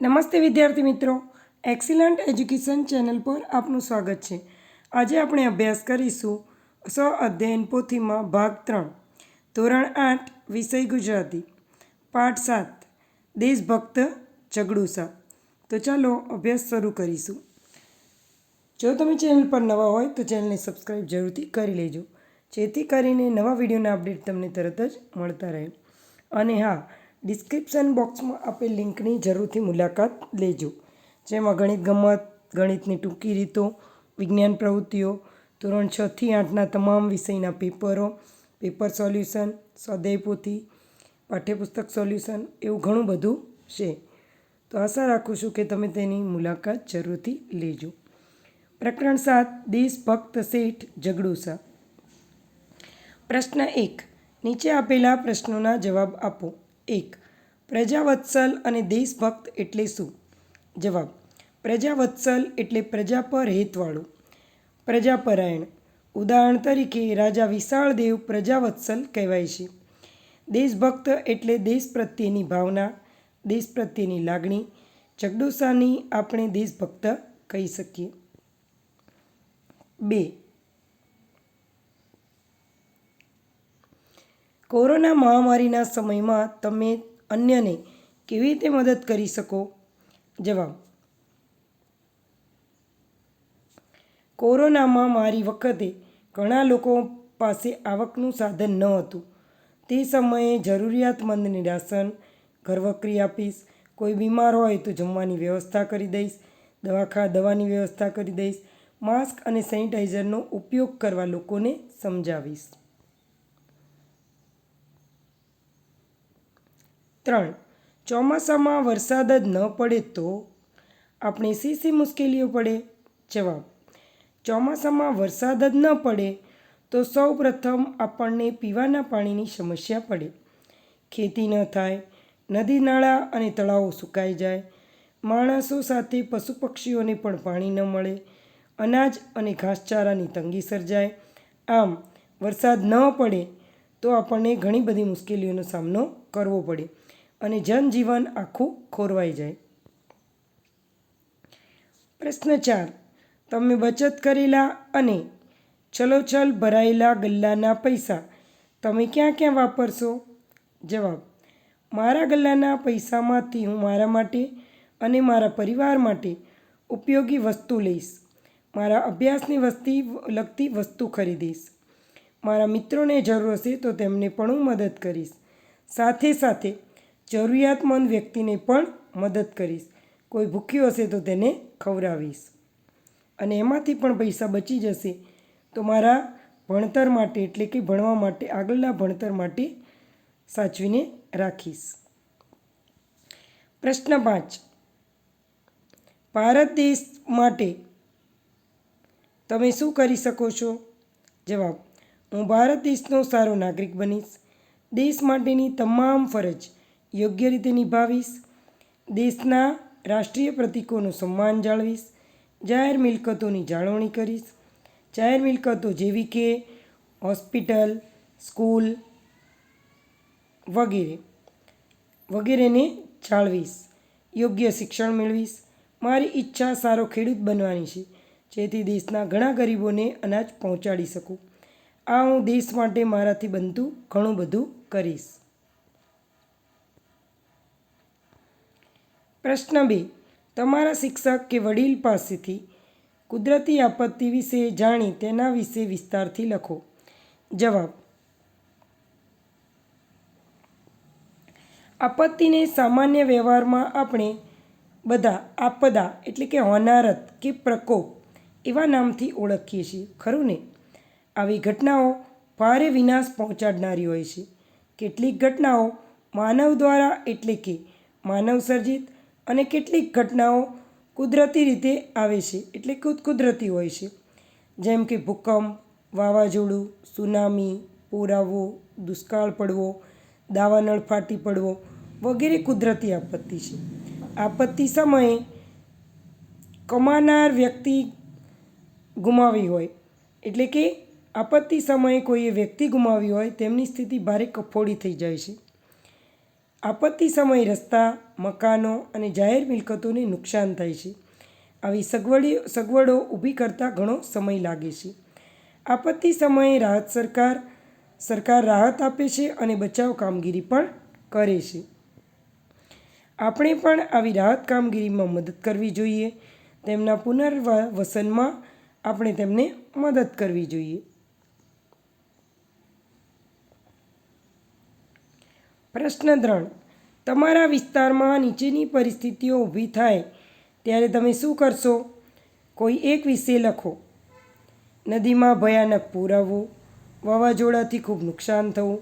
નમસ્તે વિદ્યાર્થી મિત્રો. એક્સિલન્ટ એજ્યુકેશન ચેનલ પર આપનું સ્વાગત છે. આજે આપણે અભ્યાસ કરીશું સ્વ અધ્યયન પોથીમાં ભાગ ત્રણ, ધોરણ આઠ, વિષય ગુજરાતી. પાઠ સાત, દેશભક્ત ઝઘડુસા. તો ચાલો અભ્યાસ શરૂ કરીશું. જો તમે ચેનલ પર નવા હોય તો ચેનલને સબસ્ક્રાઈબ જરૂરથી કરી લેજો. જેથી કરીને નવા વિડીયોના અપડેટ તમને તરત જ મળતા રહે. અને હા ડિસ્ક્રિપ્શન બોક્સમાં આપેલ લિંકની જરૂરથી મુલાકાત લેજો, જેમાં ગણિત ગમત, ગણિતની ટૂંકી રીતો, વિજ્ઞાન પ્રવૃત્તિઓ, ધોરણ છથી આઠના તમામ વિષયના પેપરો, પેપર સોલ્યુશન, સ્વાધ્યાય પાઠ્યપુસ્તક સોલ્યુશન એવું ઘણું બધું છે. તો આશા રાખું છું કે તમે તેની મુલાકાત જરૂરથી લેજો. પ્રકરણ સાત દેશભક્ત શેઠ જગડુસા. પ્રશ્ન એક, નીચે આપેલા પ્રશ્નોના જવાબ આપો. એક, પ્રજાવત્સલ અને દેશભક્ત એટલે શું? જવાબ, પ્રજાવત્સલ એટલે પ્રજા પર હેતવાળું. પ્રજાપરાયણ, ઉદાહરણ તરીકે રાજા વિશાળદેવ પ્રજાવત્સલ કહેવાય છે. દેશભક્ત એટલે દેશ પ્રત્યેની ભાવના, દેશ પ્રત્યેની લાગણી, જગડુસાની આપણે દેશભક્ત કહી શકીએ. બે કોરોના મહામારીના સમયમાં તમે અન્યને કેવી રીતે મદદ કરી શકો? જવાબ. કોરોનામાં મારી વખતે ઘણા લોકો પાસે આવકનું સાધન ન હતું. તે સમયે જરૂરિયાતમંદને રાશન ઘરવકરી આપીશ, કોઈ બીમાર હોય તો જમવાની વ્યવસ્થા કરી દઈશ, દવાખા, દવાની વ્યવસ્થા કરી દઈશ, માસ્ક અને સેનિટાઈઝરનો ઉપયોગ કરવા લોકોને સમજાવીશ. ત્રણ. ચોમાસામાં વરસાદ જ ન પડે તો આપણે સી સી મુશ્કેલીઓ પડે? જવાબ. ચોમાસામાં વરસાદ જ ન પડે તો સૌ પ્રથમ આપણને પીવાના પાણીની સમસ્યા પડે. ખેતી ન થાય, નદી નાળા અને તળાવો સુકાઈ જાય, માણસો સાથે પશુ પક્ષીઓને પણ પાણી ન મળે, અનાજ અને ઘાસચારાની તંગી સર્જાય. આમ, વરસાદ ન પડે તો આપણને ઘણી બધી મુશ્કેલીઓનો સામનો કરવો પડે. અને જનજીવન આખું ખોરવાઈ જાય. પ્રશ્ન ચાર. તમે બચત કરેલા અને છલોછલ ભરાયેલા ગલ્લાના પૈસા તમે ક્યાં ક્યાં વાપરશો? જવાબ. મારા ગલ્લાના પૈસામાંથી હું મારા માટે અને મારા પરિવાર માટે ઉપયોગી વસ્તુ લઈશ. મારા અભ્યાસની વસ્તી લગતી વસ્તુ ખરીદીશ. મારા મિત્રોને જરૂર હશે તો તેમને પણ હું મદદ કરીશ. સાથે સાથે જરૂરિયાતમંદ વ્યક્તિને પણ મદદ કરીશ. કોઈ ભૂખ્યું હશે તો તેને ખવડાવીશ. અને એમાંથી પણ પૈસા બચી જશે. તો મારા ભણતર માટે, એટલે કે ભણવા માટે, આગળના ભણતર માટે સાચવીને રાખીશ. પ્રશ્ન પાંચ. ભારત દેશ માટે તમે શું કરી શકો છો? જવાબ, હું ભારત દેશનો સારો નાગરિક બનીશ. દેશ માટેની તમામ ફરજ યોગ્ય રીતે નિભાવીશ. દેશના રાષ્ટ્રીય પ્રતીકોનું સન્માન જાળવીશ. જાહેર મિલકતોની જાળવણી કરીશ. જાહેર મિલકતો જેવી કે હોસ્પિટલ, સ્કૂલ વગેરે, વગેરેને જાળવીશ. યોગ્ય શિક્ષણ મેળવીશ. મારી ઈચ્છા સારો ખેડૂત બનવાની છે, જેથી દેશના ઘણા ગરીબોને અનાજ પહોંચાડી શકું. આ હું દેશ માટે મારાથી બનતું ઘણું બધું કરીશ. પ્રશ્ન બે. તમારા શિક્ષક કે વડીલ પાસેથી કુદરતી આપત્તિ વિશે જાણી તેના વિશે વિસ્તારથી લખો. જવાબ. આપત્તિને સામાન્ય વ્યવહારમાં આપણે બધા આપદા એટલે કે હોનારત કે પ્રકોપ એવા નામથી ઓળખીએ છીએ. ખરું ને? આવી ઘટનાઓ ભારે વિનાશ પહોંચાડનારી હોય છે. કેટલીક ઘટનાઓ માનવ દ્વારા એટલે કે માનવ સર્જિત અને કેટલીક ઘટનાઓ કુદરતી રીતે આવે છે, એટલે કુદરતી હોય છે. જેમ કે ભૂકંપ, વાવાઝોડું, સુનામી પૂર દુષ્કાળ પડવો, દાવાનળ ફાટી પડવો વગેરે કુદરતી આપત્તિ છે. આપત્તિ સમયે કમાનાર વ્યક્તિ ગુમાવી હોય, એટલે કે આપત્તિ સમયે કોઈએ વ્યક્તિ ગુમાવી હોય, તેમની સ્થિતિ ભારે કફોડી થઈ જાય છે. આપત્તિ સમયે રસ્તા, મકાનો અને જાહેર મિલકતોને નુકસાન થાય છે. આવી સગવડી, સગવડો ઊભી કરતાં ઘણો સમય લાગે છે. આપત્તિ સમયે રાહત સરકાર સરકાર રાહત આપે છે અને બચાવ કામગીરી પણ કરે છે. આપણે પણ આવી રાહત કામગીરીમાં મદદ કરવી જોઈએ. તેમના પુનર્વસનમાં આપણે તેમને મદદ કરવી જોઈએ. પ્રશ્ન ત્રણ તમારા વિસ્તારમાં નીચેની પરિસ્થિતિઓ ઊભી થાય ત્યારે તમે શું કરશો? કોઈ એક વિશે લખો. નદીમાં ભયાનક પૂર આવવું, વાવાઝોડાથી ખૂબ નુકસાન થવું,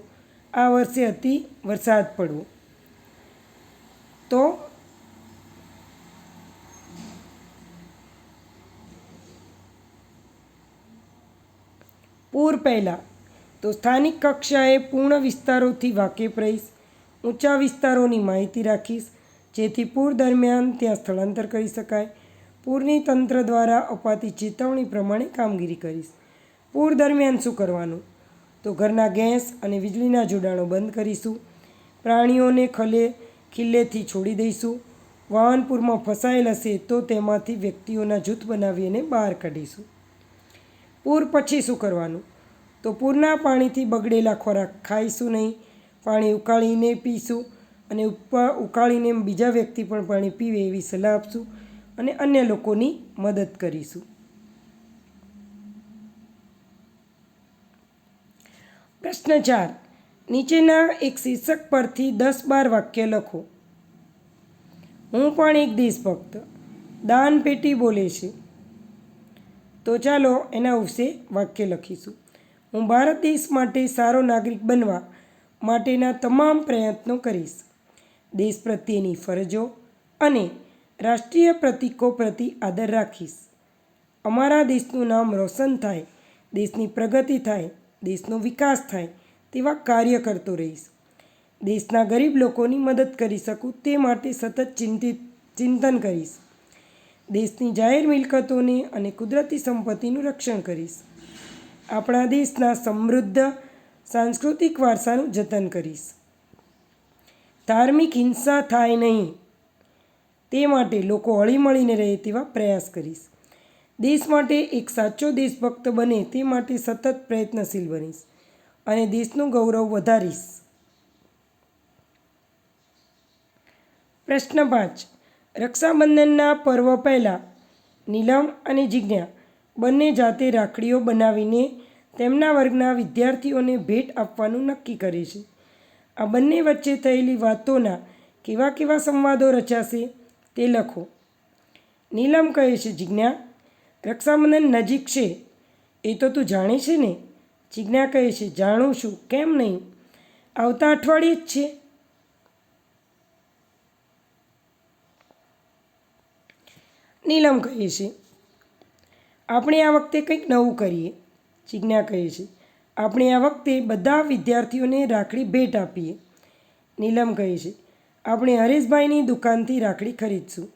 આ વર્ષે અતિ વરસાદ પડવો. તો પૂર પહેલાં તો સ્થાનિક કક્ષાએ પૂર્ણ વિસ્તારોથી વાકેફ રહીશ. ઊંચા વિસ્તારોની માહિતી રાખીશ, જેથી પૂર દરમિયાન ત્યાં સ્થળાંતર કરી શકાય. પૂરની તંત્ર દ્વારા અપાતી ચેતવણી પ્રમાણે કામગીરી કરીશ. પૂર દરમિયાન શું કરવાનું? તો ઘરના ગેસ અને વીજળીના જોડાણો બંધ કરીશું. પ્રાણીઓને ખલે ખિલ્લેથી છોડી દઈશું. વાહનપુરમાં ફસાયેલ હશે તો તેમાંથી વ્યક્તિઓના જૂથ બનાવી અને બહાર કાઢીશું. પૂર પછી શું કરવાનું? તો પૂરના પાણીથી બગડેલા ખોરાક ખાઈશું નહીં. પાણી ઉકાળીને પીશું અને ઉપા ઉકાળીને બીજા વ્યક્તિ પણ પાણી પીવે એવી સલાહ આપશું અને અન્ય લોકોની મદદ કરીશું. પ્રશ્ન ચાર. નીચેના એક શીર્ષક પરથી દસ બાર વાક્ય લખો. હું પણ એક દેશભક્ત. દાન પેટી બોલે છે. તો ચાલો એના વિશે વાક્ય લખીશું. હું ભારત દેશ માટે સારો નાગરિક બનવા માટેના તમામ પ્રયત્નો કરીશ. દેશ પ્રત્યેની ફરજો અને રાષ્ટ્રીય પ્રતીકો પ્રતિ આદર રાખીશ. અમારા દેશનું નામ રોશન થાય, દેશની પ્રગતિ થાય, દેશનો વિકાસ થાય તેવા કાર્ય કરતો રહીશ. દેશના ગરીબ લોકોની મદદ કરી શકું તે માટે સતત ચિંતિત, ચિંતન કરીશ. દેશની જાહેર મિલકતોને અને કુદરતી સંપત્તિનું રક્ષણ કરીશ. આપણા દેશના સમૃદ્ધ સાંસ્કૃતિક વારસાનું જતન કરીશ. ધાર્મિક હિંસા થાય નહીં. તે માટે લોકો હળીમળીને રહે તેવા પ્રયાસ કરીશ. દેશ માટે એક સાચો દેશભક્ત બને તે માટે સતત પ્રયત્નશીલ બનીશ અને દેશનું ગૌરવ વધારીશ. પ્રશ્ન પાંચ. રક્ષાબંધનના પર્વ પહેલાં, નીલમ અને જિજ્ઞા બંને જાતે રાખડીઓ બનાવીને તેમના વર્ગના વિદ્યાર્થીઓને ભેટ આપવાનું નક્કી કરે છે. આ બંને વચ્ચે થયેલી વાતોના કેવા કેવા સંવાદો રચાશે તે લખો. નીલમ કહે છે, જિજ્ઞા, રક્ષાબંધન નજીક છે. એ તો તું જાણે છે ને? જિજ્ઞા કહે છે, જાણું છું. કેમ નહીં? આવતા અઠવાડિયે જ છે. નીલમ કહે છે, આપણે આ વખતે કંઈક નવું કરીએ. જિજ્ઞા કહે છે, આપણે આ વખતે બધા વિદ્યાર્થીઓને રાખડી ભેટ આપીએ. નીલમ કહે છે, આપણે હરેશભાઈની દુકાનથી રાખડી ખરીદશું.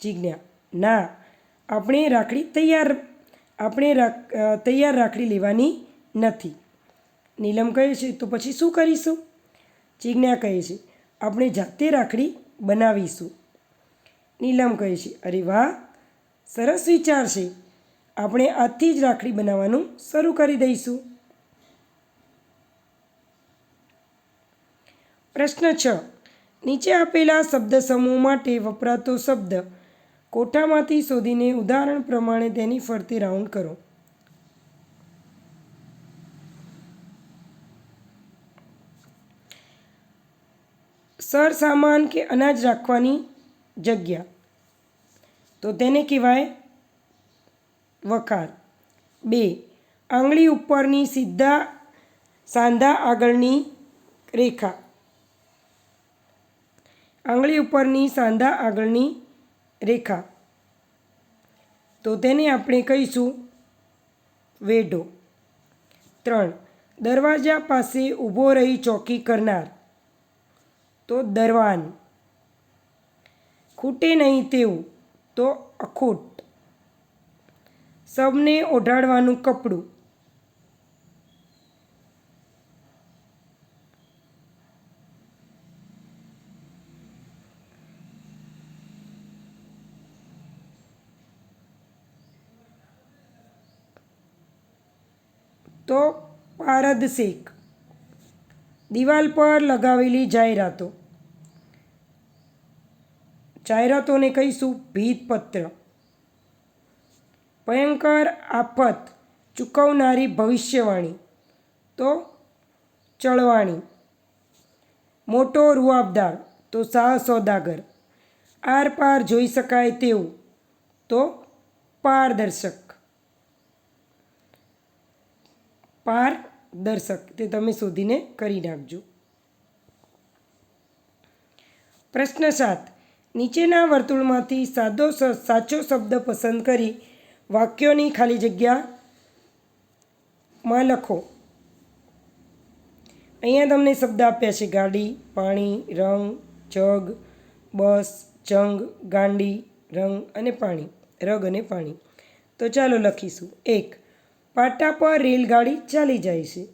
જીજ્ઞા ના, આપણે રાખડી તૈયાર, આપણે તૈયાર રાખડી લેવાની નથી. નીલમ કહે છે, તો પછી શું કરીશું? જીજ્ઞા કહે છે, આપણે જાતે રાખડી બનાવીશું. નીલમ કહે છે, અરે વાહ, સરસ વિચાર છે. આપણે આજથી જ રાખડી બનાવવાનું શરૂ કરી દઈશું. પ્રશ્ન છ. નીચે આપેલા શબ્દ સમૂહ માટે વપરાતો શબ્દ કોઠામાંથી શોધીને ઉદાહરણ પ્રમાણે તેની ફરતે રાઉન્ડ કરો. સરસામાન કે અનાજ રાખવાની જગ્યા. તો તેને કહેવાય વખાર બે, આંગળી ઉપરની સીધા સાંધા આગળની રેખા. આંગળી ઉપરની સાંધા આગળની રેખા. તો તેને આપણે કહીશું વેઢો. ત્રણ, દરવાજા પાસે ઊભો રહી ચોકી કરનાર. તો દરવાન. ખૂટે નહીં તેવું, તો અખૂટ. સૌને ઓઢાડવાનું કપડું. તો પારદ શેક દિવાલ પર લગાવેલી જાહેરાતો. જાહેરાતોને કહીશું ભીતપત્ર. ભયંકર આફત ચૂકવનારી ભવિષ્યવાણી. તો ચળવાણી. મોટો રૂઆબદાર, તો શાહ સોદાગર. આર પાર જોઈ શકાય તેવું, તો પારદર્શક. પારદર્શક, તે તમે શોધીને કરી નાખજો. પ્રશ્ન સાત. નીચેના વર્તુળમાંથી સાદો સાચો શબ્દ પસંદ કરી વાક્યોની ખાલી જગ્યામાં લખો. અહીંયા તમને શબ્દ આપ્યા છે, ગાડી, પાણી, રંગ, જગ, બસ, જંગ, ગાંડી, રંગ અને પાણી, રગ અને પાણી. તો ચાલો લખીશું. એક, પાટા પર રેલગાડી ચાલી જાય છે.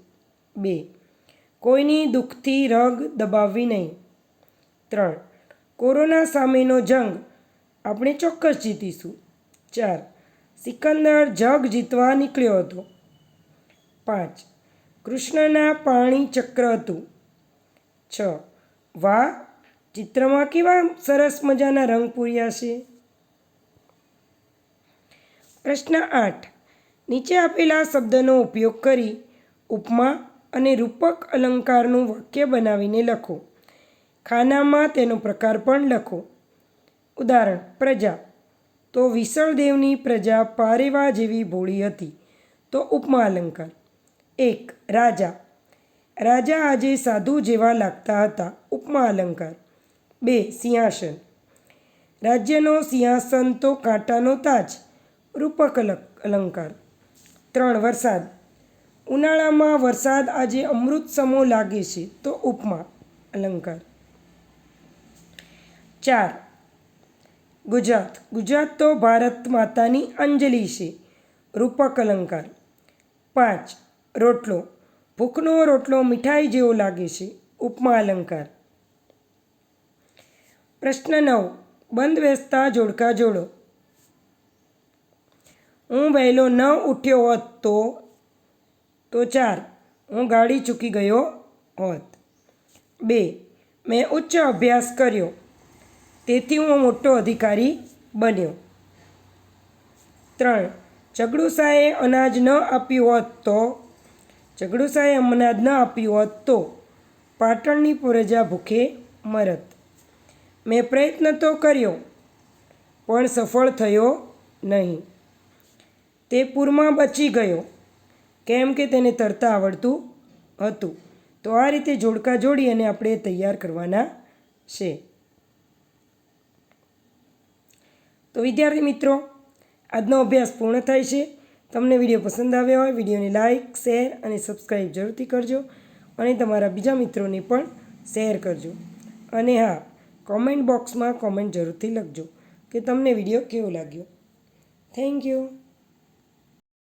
બે, કોઈની દુઃખથી રગ દબાવવી નહીં. ત્રણ, કોરોના સામેનો જંગ આપણે ચોક્કસ જીતીશું. ચાર સિકંદર જગ જીતવા નીકળ્યો હતો. પાંચ, કૃષ્ણના પાણી ચક્ર હતું. છ, વાહ, ચિત્રમાં કેવા સરસ મજાના રંગ પૂર્યા છે. પ્રશ્ન આઠ, નીચે આપેલા શબ્દનો ઉપયોગ કરી ઉપમા અને રૂપક અલંકારનું વાક્ય બનાવીને લખો. ખાનામાં તેનો પ્રકાર પણ લખો. ઉદાહરણ, પ્રજા. તો વિસળદેવની પ્રજા પારેવા જેવી ભોળી હતી. તો ઉપમા અલંકાર એક, રાજા. રાજા આજે સાધુ જેવા લાગતા હતા. ઉપમા અલંકાર બે, સિંહાસન. રાજ્યનો સિંહાસન તો કાંટાનો તાજ. રૂપક અલક અલંકાર. ત્રણ, વરસાદ. ઉનાળામાં વરસાદ આજે અમૃત સમો લાગે છે. તો ઉપમા, અલંકાર. ચાર ગુજરાત. ગુજરાત તો ભારત માતાની અંજલિ છે. રૂપક અલંકાર. પાંચ, રોટલો. ભૂખનો રોટલો મીઠાઈ જેવો લાગે છે. ઉપમા અલંકાર. પ્રશ્ન નવ, બંધ બેસતા જોડકા જોડો. હું વહેલો ન ઉઠ્યો હોત તો તો ચાર, હું ગાડી ચૂકી ગયો હોત. બે, મેં ઉચ્ચ અભ્યાસ કર્યો. તેથી હું મોટો અધિકારી બન્યો. ત્રણ, ચગડુસાએ અનાજ ન આપ્યું હોત તો? ચગડુસાએ અનાજ ન આપ્યું હોત તો? પાટણની પ્રજા ભૂખે મરત. મેં પ્રયત્ન તો કર્યો, પણ સફળ થયો નહીં. તે પૂરમાં બચી ગયો, કેમ કે તેને તરતા આવડતું હતું. તો આ રીતે જોડકા જોડી અને આપણે તૈયાર કરવાના છે. તો વિદ્યાર્થી મિત્રો, આજનો અભ્યાસ પૂર્ણ થાય છે. તમને વીડિયો પસંદ આવ્યો હોય, વિડીયોને લાઇક શેર અને સબસ્ક્રાઈબ જરૂરથી કરજો અને તમારા બીજા મિત્રોને પણ શેર કરજો. અને હા, કોમેન્ટ બોક્સમાં કોમેન્ટ જરૂરથી લખજો કે તમને વીડિયો કેવો લાગ્યો. Thank you.